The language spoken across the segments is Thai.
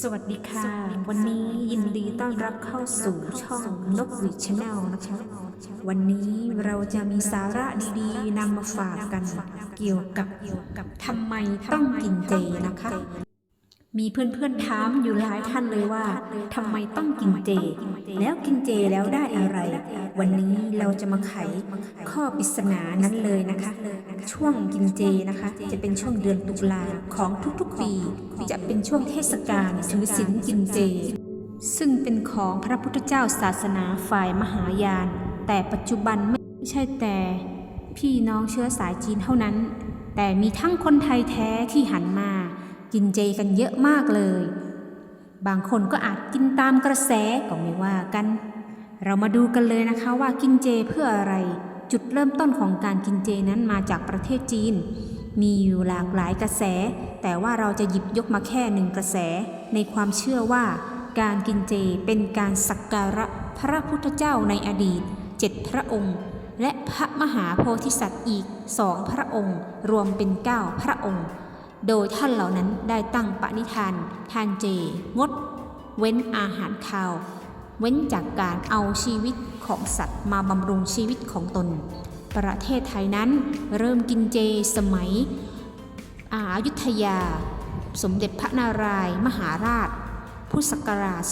สวัสดีค่ะ วันนี้ยินดีต้อนรับเข้าสู่ช่องนกหวีชแนลนะคะ วันนี้เราจะมีสาระดีๆนำมาฝากกัน เกี่ยวกับทำไมต้องกินเจนะคะ มีเพื่อนๆถามอยู่หลายท่านเลยว่าทำไมต้องกินเจ แล้วกินเจแล้วได้อะไร วันนี้เราจะมาไขข้อปริศนานั้นเลยนะคะ ช่วงกินเจนะคะ จะเป็นช่วงเดือนตุลาของทุกๆปี จะเป็นช่วงเทศกาลถือศีลกินเจ ซึ่งเป็นของพระพุทธเจ้าศาสนาฝ่ายมหายาน แต่ปัจจุบันไม่ใช่แต่พี่น้องเชื้อสายจีนเท่านั้น แต่มีทั้งคนไทยแท้ที่หันมา กินเจกันเยอะมากเลย บางคนก็อาจกินตามกระแสก็ไม่ว่ากัน เรามาดูกันเลยนะคะว่ากินเจเพื่ออะไร จุดเริ่มต้นของการกินเจนั้นมาจากประเทศจีน มีอยู่หลากหลายกระแส แต่ว่าเราจะหยิบยกมาแค่หนึ่งกระแส ในความเชื่อว่า การกินเจเป็นการสักการะพระพุทธเจ้าในอดีตเจ็ดพระองค์ และพระมหาโพธิสัตว์อีกสองพระองค์ รวมเป็นเก้าพระองค์ โดยท่านเหล่านั้นได้ตั้งปณิธาน ทานเจ งด เว้นอาหารคาว เว้นจากการเอาชีวิตของสัตว์มาบำรุงชีวิตของตน ประเทศไทยนั้นเริ่มกินเจสมัยอายุทยา สมเด็จพระนารายณ์มหาราช พุทธศักราช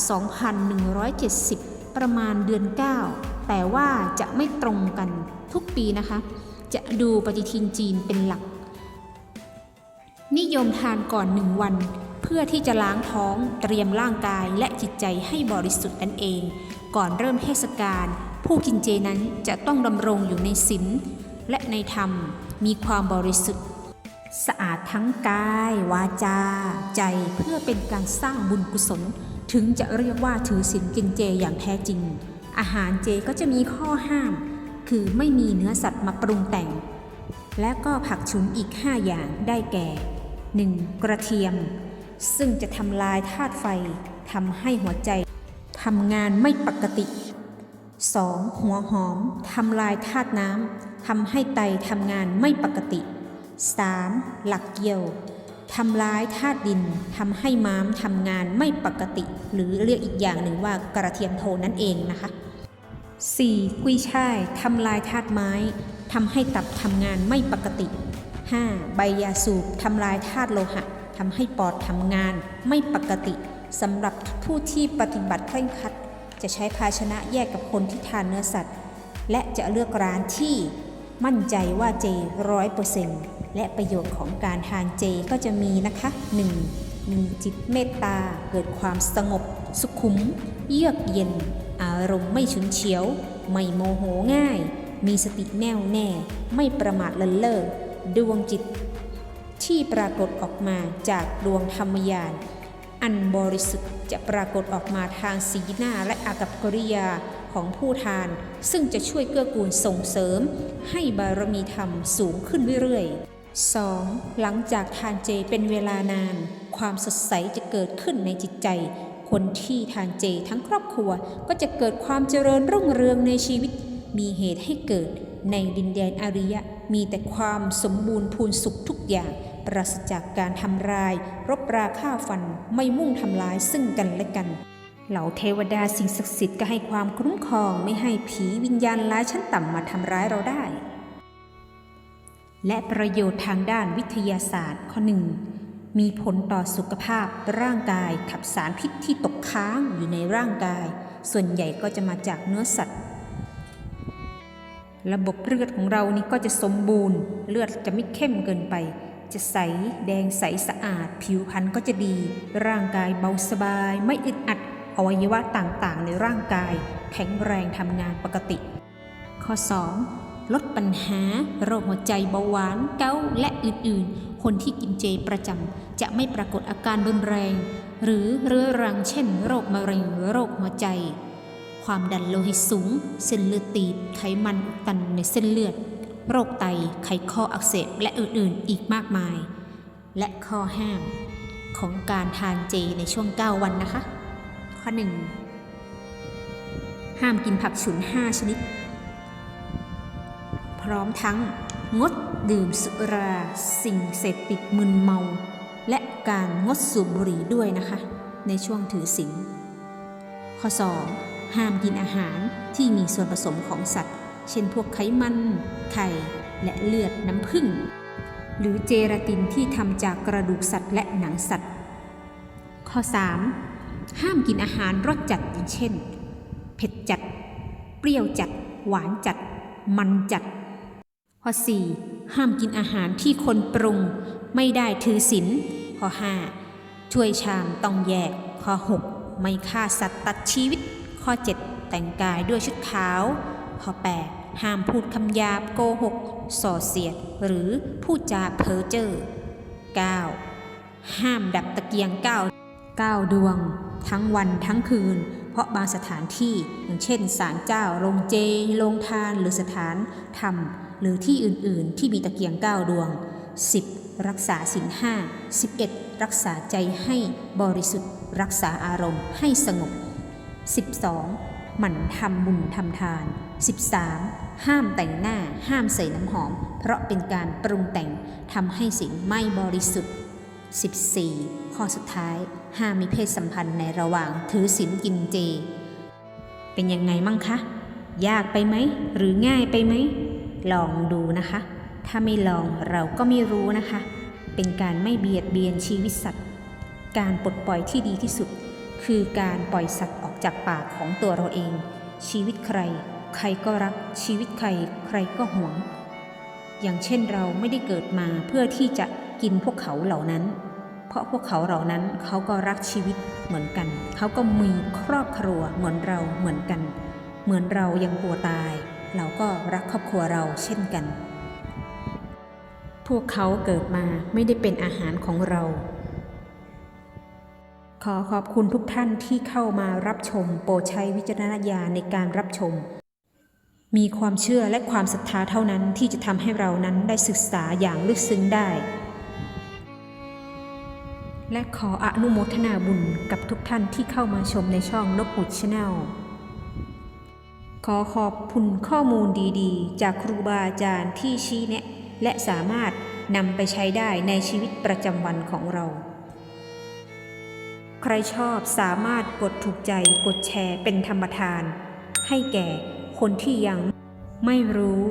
2170 ประมาณเดือน 9 แต่ว่าจะไม่ตรงกันทุกปีนะคะ จะดูปฏิทินจีนเป็นหลัก นิยมทานก่อนหนึ่งวัน เพื่อที่จะล้างท้องเตรียมร่างกายและจิตใจให้บริสุทธิ์นั่นเอง ก่อนเริ่มเทศกาลผู้กินเจนั้นจะต้องดำรงอยู่ในศีลและในธรรมมีความบริสุทธิ์ สะอาดทั้งกาย วาจา ใจเพื่อเป็นการสร้างบุญกุศล ถึงจะเรียกว่าถือศีลกินเจอย่างแท้จริง อาหารเจก็จะมีข้อห้าม คือไม่มีเนื้อสัตว์มาปรุงแต่ง และก็ผักชุนอีก 5 อย่างได้แก่ 1. กระเทียม ซึ่งจะทำลายธาตุไฟทำให้หัวใจทำงานไม่ปกติ 2. หัวหอมทำลายธาตุน้ำทำให้ไตทำงานไม่ปกติ 3. หลักเกี่ยวทำลายธาตุดินทำให้ม้ามทำงานไม่ปกติ หรือเรียกอีกอย่างหนึ่งว่ากระเทียมโทนนั่นเองนะคะ 4. กุยช่ายทำลายธาตุไม้ ทำให้ตับทำงานไม่ปกติ 5. ใบยาสูบทำลายธาตุโลหะทำให้ปอดทำงานไม่ปกติสำหรับผู้ที่ปฏิบัติเคร่งครัด จะใช้ภาชนะแยกกับคนที่ทานเนื้อสัตว์ และจะเลือกร้านที่มั่นใจว่าเจร้อยเปอร์เซ็นต์และประโยชน์ของการทานเจก็จะมีนะคะ 1. มีจิตเมตตาเกิดความสงบ สุขุม เยือกเย็น อารมณ์ไม่ฉุนเฉียว ไม่โมโหง่าย มีสติแน่วแน่ ไม่ประมาทเลินเล่อดวงจิต ที่ปรากฏออกมาจากดวงธรรมยาน อันบริสุทธิ์จะปรากฏออกมาทางสีหน้าและอากับกริยาของผู้ทาน ซึ่งจะช่วยเกื้อกูลส่งเสริม ให้บารมีธรรมสูงขึ้นเรื่อยๆ 2. หลังจากทานเจเป็นเวลานาน ความสดใสจะเกิดขึ้นในจิตใจ คนที่ทานเจทั้งครอบครัวก็จะเกิดความเจริญรุ่งเรืองในชีวิต มีเหตุให้เกิดในดินแดนอาริยะมีแต่ความสมบูรณ์พูนสุขทุกอย่าง ปราศจากการทำร้าย รบราฆ่าฟันไม่มุ่งทำลายซึ่งกันและกัน เหล่าเทวดาสิ่งศักดิ์สิทธิ์ก็ให้ความคุ้มครองไม่ให้ผีวิญญาณร้ายชั้นต่ำมาทำร้ายเราได้ และประโยชน์ทางด้านวิทยาศาสตร์ข้อหนึ่งมีผลต่อสุขภาพร่างกายขับสารพิษที่ตกค้างอยู่ในร่างกาย ส่วนใหญ่ก็จะมาจากเนื้อสัตว์ ระบบเลือดของเรานี่ก็จะสมบูรณ์ เลือดจะไม่เข้มเกินไป จะใสแดงใสสะอาด ผิวพรรณก็จะดี ร่างกายเบาสบาย ไม่อึดอัด อวัยวะต่างๆ ในร่างกาย แข็งแรงทำงานปกติ ข้อ 2. ลดปัญหา โรคหัวใจเบาหวานเกาและอื่นๆ คนที่กินเจประจำจะไม่ปรากฏอาการรุนแรง หรือเรื้อรังเช่น โรคมะเร็งโรคหัวใจ ความดันโลหิตสูง เส้นเลือดตีบไขมันตันในเส้นเลือด โรคไต ไขข้ออักเสบและอื่นๆ อีกมากมาย และข้อห้ามของการทานเจในช่วง 9 วันนะคะ ข้อ 1 ห้ามกินผักฉุน 5 ชนิด พร้อมทั้งงดดื่มสุราสิ่งเสพติดมึนเมา และการงดสูบบุหรี่ด้วยนะคะ ในช่วงถือศีลข้อ 2. ห้ามกินอาหารที่มีส่วนผสมของสัตว์ เช่นพวกไขมัน ไข่ และเลือดน้ำผึ้ง หรือเจลาตินที่ทำจากกระดูกสัตว์และหนังสัตว์ ข้อ 3. ห้ามกินอาหารรสจัดอย่างเช่น เผ็ดจัด เปรี้ยวจัด หวานจัด มันจัด ข้อ 4. ห้ามกินอาหารที่คนปรุง ไม่ได้ถือศีลข้อ 5. ช่วยชามต้องแยกข้อ 6. ไม่ฆ่าสัตว์ตัดชีวิต ข้อ 7. แต่งกายด้วยชุดขาว ข้อ 8. ห้ามพูดคำหยาบโกหก ส่อเสียด หรือพูดจาเพ้อเจ้อ 9. ห้ามดับตะเกียงเก้าเก้าดวง ทั้งวันทั้งคืน เพราะบางสถานที่อย่างเช่นศาลเจ้าโรงเจโรงทานหรือสถานธรรม หรือที่อื่นๆ ที่มีตะเกียงเก้าดวง 10. รักษาศีลห้า 11. รักษาใจให้บริสุทธิ์ รักษาอารมณ์ให้สงบ 12. หมั่นทำบุญทำทาน 13. ห้ามแต่งหน้าห้ามใส่น้ำหอม เพราะเป็นการปรุงแต่งทำให้ศีลไม่บริสุทธิ์ 14. ข้อสุดท้าย ห้ามมีเพศสัมพันธ์ในระหว่างถือศีลกินเจ เป็นยังไงมั่งคะ ยากไปไหม หรือง่ายไปไหม ลองดูนะคะ ถ้าไม่ลองเราก็ไม่รู้นะคะ เป็นการไม่เบียดเบียนชีวิตสัตว์ การปลดปล่อยที่ดีที่สุด คือการปล่อยสัตว์ ออกจากปากของตัวเราเอง ชีวิตใคร ใครก็รัก ชีวิตใคร ใครก็หวง อย่างเช่นเราไม่ได้เกิดมาเพื่อที่จะกินพวกเขาเหล่านั้น เพราะพวกเขาเหล่านั้นเขาก็รักชีวิตเหมือนกัน เขาก็มีครอบครัวเหมือนเราเหมือนกัน เหมือนเรายังกลัวตาย เราก็รักครอบครัวเราเช่นกัน พวกเขาเกิดมาไม่ได้เป็นอาหารของเรา ขอขอบคุณทุกท่านที่เข้ามารับชม โปรดใช้วิจารณญาณในการรับชม มีความเชื่อและความศรัทธาเท่านั้นที่จะทำให้เรานั้นได้ศึกษาอย่างลึกซึ้งได้ และขออนุโมทนาบุญกับทุกท่านที่เข้ามาชมในช่องนกหุดชาแนลขอขอบคุณข้อมูลดีๆ จากครูบาอาจารย์ที่ชี้แนะ และสามารถนำไปใช้ได้ในชีวิตประจำวันของเรา ใครชอบสามารถกดถูกใจกดแชร์เป็นธรรมทาน ให้แก่คนที่ยังไม่รู้